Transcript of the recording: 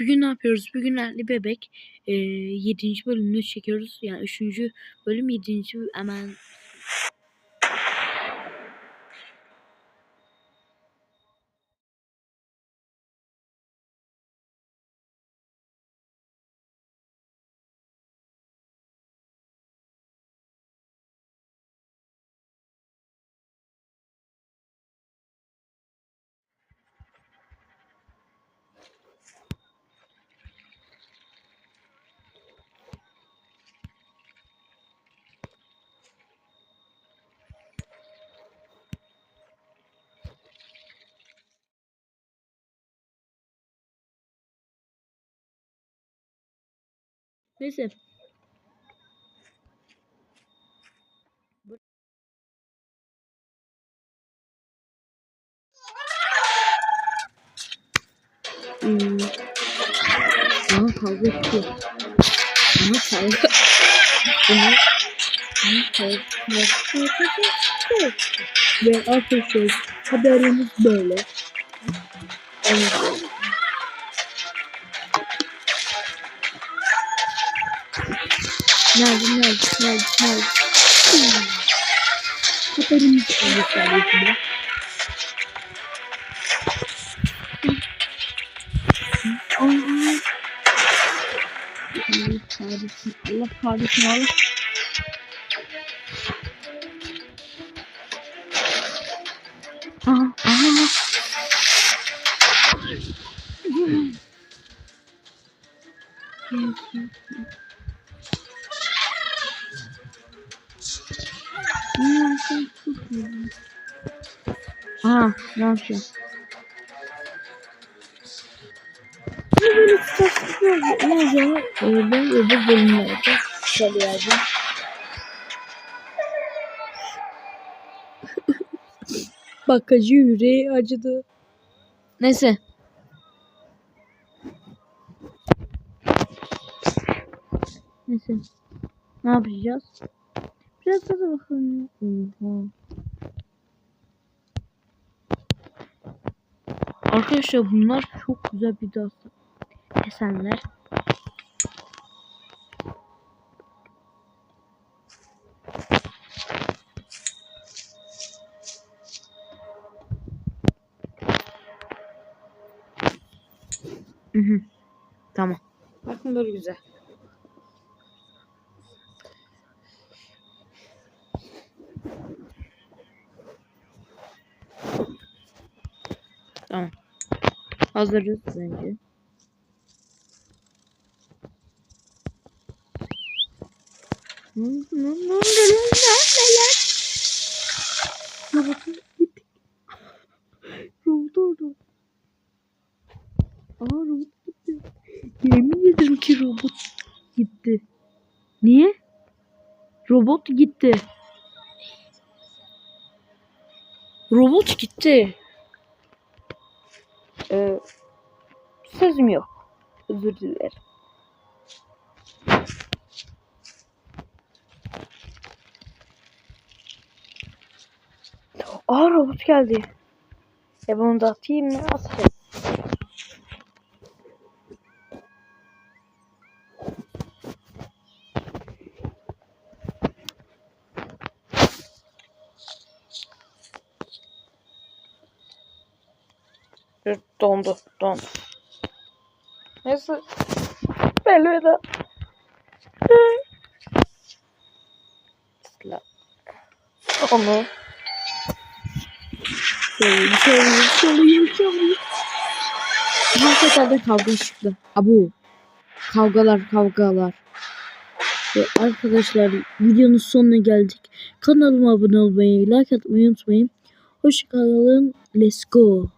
Bugün ne yapıyoruz? Bugün Erli Bebek e, 7. bölümünü çekiyoruz. Yani 3. bölüm 7. hemen neyse. Hmm. Aha kavga etti. Aha kavga. Aha. Aha kavga. Ve arkadaşlar haberimiz böyle. Evet. Nerede nerede nerede nerede? Hmm. Böyle sadece. Aa. Allah kahretsin. Allah kahretsin Allah. Aha, aha. Hmm, sen çok iyi. Aha, ne yapıyor? Ne böyle tutaklıklar olacağını e, ben öbür bölümlerde söyleyeceğim. Bakıcı yüreği acıdı. Neyse. Neyse. Ne yapacağız? Biraz da bakalım. Oha. Arkadaşlar bunlar çok güzel bir dastan. Esenler. Hı hı. Tamam. Bakın böyle güzel. Tamam. Hazırız bence. Ne oldu lan? Ne oldu lan? Neredeler? Robotun gitti. Robot orada. Aa robot gitti. Yemin ederim ki robot gitti. Niye? Robot gitti. Robot gitti. Ee, sözüm yok. Özür dilerim. Aa robot geldi. Ya bunu da atayım mı? Atacağım. Dondu, dondu. Neyse. Elveda. Sıla. Onu. Şöyle, şöyle, şöyle. Bu seferde kavga çıktı. Abu. Kavgalar, kavgalar. Ve arkadaşlar videonun sonuna geldik. Kanalıma abone olmayı, like atmayı unutmayın. Hoşçakalın. Let's go.